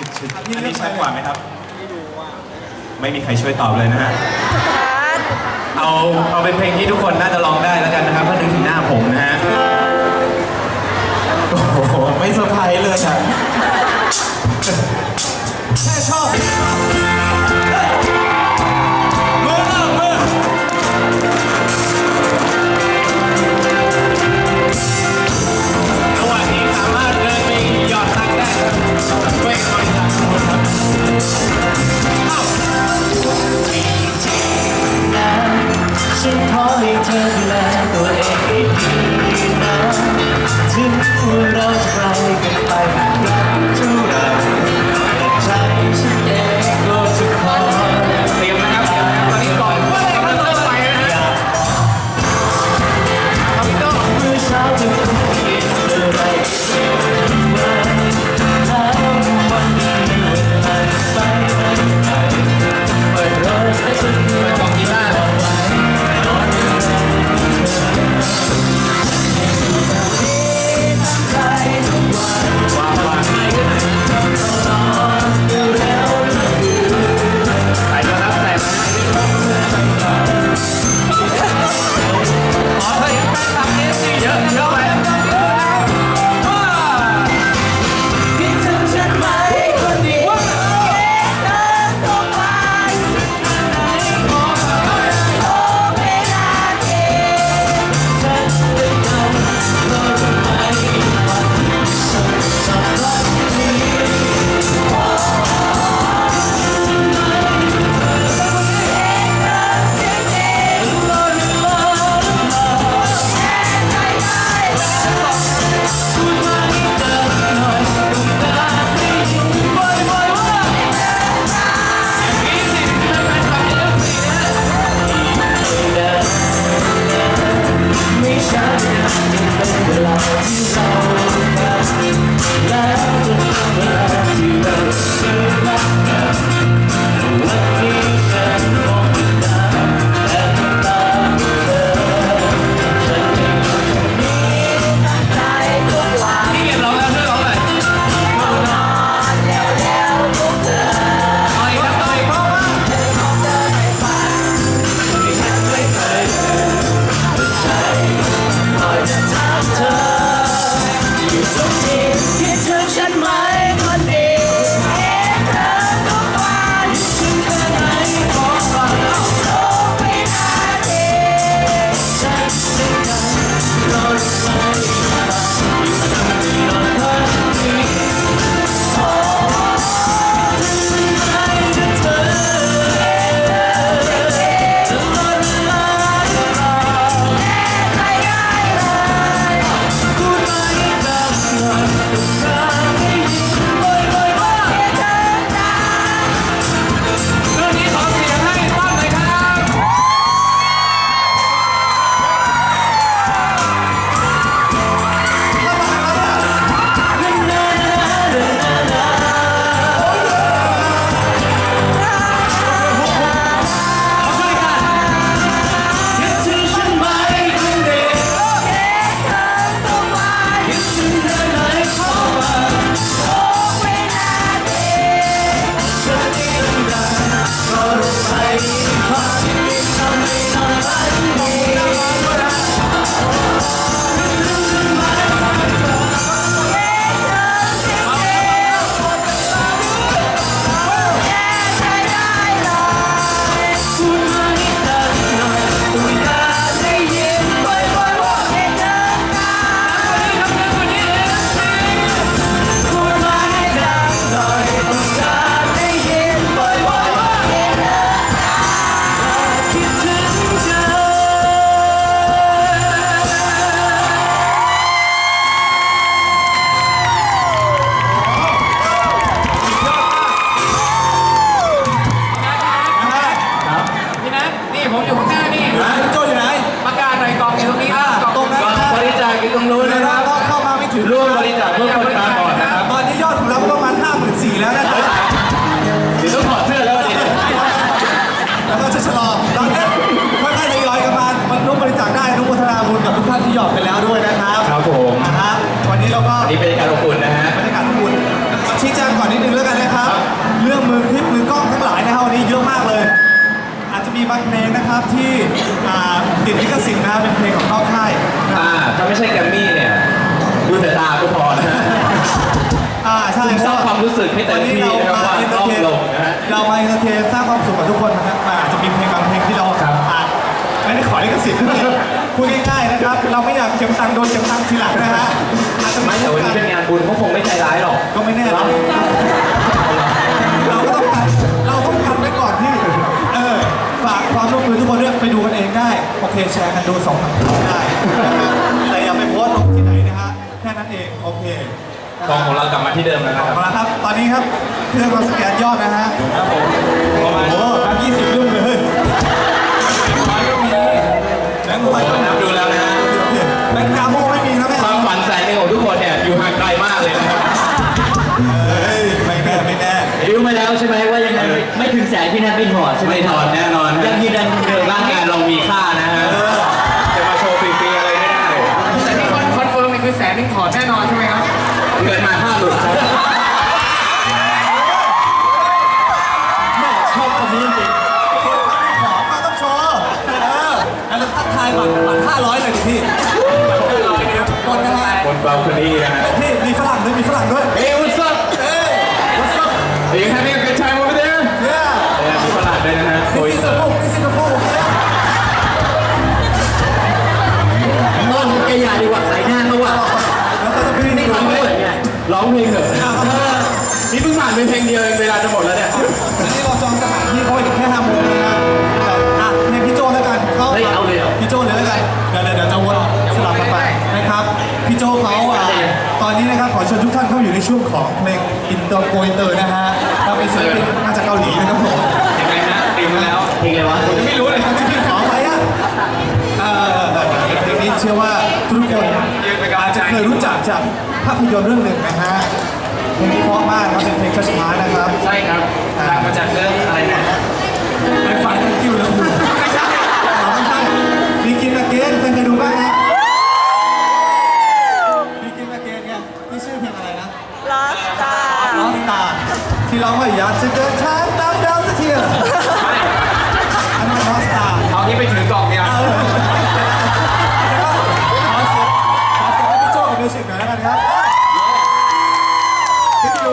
ชิดชิดอันนี้ชัดกว่าไหมครับ ไม่มีใครช่วยตอบเลยนะฮะ เอาเอาเป็นเพลงที่ทุกคนน่าจะร้องได้แล้วกันนะครับถ้านึกถึงหน้าผมนะฮะ โอ้โห ไม่เซอร์ไพรส์เลยอะแค่ชอบ พลงนะครับที่อ่าติดลิขสิทธิ์นะครับเป็นเพลงของเข้าค่ายนะอ่าถ้าไม่ใช่แกรมมี่เนี่ยดูแต่ตาก็พอนะฮะอ่าใช่ซึมซับความรู้สึกให้เต็มที่นะครับว่าเอนเตอต้อร์งเทนลงนะฮะ เรามาเอนเตอร์เทนสร้างความสุขกับทุกคนนะครับอาจจะมีเพลงบางเพลงที่เราครับอาจไม่ได้ขอลิขสิทธิ์ด้วยพูดง่ายๆนะครับ เราไม่อยากเก็บตังค์โดนเก็บตังค์ทีหลังนะฮะอาจจะ ไม่แต่วันนี้เป็นงานบุญเขาคงไม่ใจร้ายหรอกก็ไม่แน่นะเร แชร์กันดูสองสามครั้งได้นะครับแต่อย่าไปโพสต์ลงที่ไหนนะฮะแค่นั้นเองโอเคกองของเรากลับมาที่เดิมแล้วนะครับเอาละครับ ตอนนี้ครับเครื่องเราสแกนยอดนะฮะครับผมโอ้โหแบงค์ยี่สิบรุ่งเลยแบงค์ร้อยก็นับดูแล้วนะฮะแบงค์กาโมไม่มีนะแม่ความฝันแสนหนึ่งของทุกคนเนี่ยอยู่ห่างไกลมากเลยนะครับเฮ้ยไม่แน่ไม่แน่ รู้มาแล้วใช่ไหมว่ายังไงไม่ถึงแสนพี่นัทไม่ถอดใช่ไหมไม่ถอดแน่นอน ยังยืนยันเดิมร่างกายเร บัตรบัตรห้าร้อยเลยดิพี่คนนะฮะบนเบลคอนี่นะฮะพี่มีฝรั่งด้วยมีฝรั่งด้วย Hey what's up เอ้ย what's up Are you having a good time over there เนี่ยเออมีฝรั่งด้วยนะฮะโอ้ยนี่สิงคโปร์นี่สิงคโปร์นอนแกอย่าดีกว่าขายหน้าเขาว่ะแล้วก็จะพี่นี่ทำไม่เหมือนไงร้องเพลงเถอะนี่เพิ่งผ่านไปเพลงเดียวเองเวลาจะหมดแล้วเนี่ยอันนี้เราจองสถานที่เขาไว้ถึงแค่ห้าโมง นนี้นะครับขอเชิญทุกท่านเข้าอยู่ในช่วงของเพลงอินเตอร์โกอินเตอร์นะฮะเราเป็นศิลปินมาจากเกาหลีนะครับผมยังไงฮะเตรียมแล้วเพลงอะไรวะผมไม่รู้เลยครับที่พี่ขอไปอะเออเพลงนี้เชื่อว่าทุกคนอาจจะเคยรู้จักจากภาพยนตร์เรื่องหนึ่งนะฮะเพลงนี้เพราะมากครับเป็นเพลงช้าๆนะครับใช่ครับ เร้องว่าอยากจะเดินทางตามดาวสักทีเหรออันนั้นลอสตาเอาที่ไปถือกล่องเนี่ยขอเสียงขอเสียงให้พี่โจ้กับมิวสิกหน่อยแล้วกันครับพี่ดู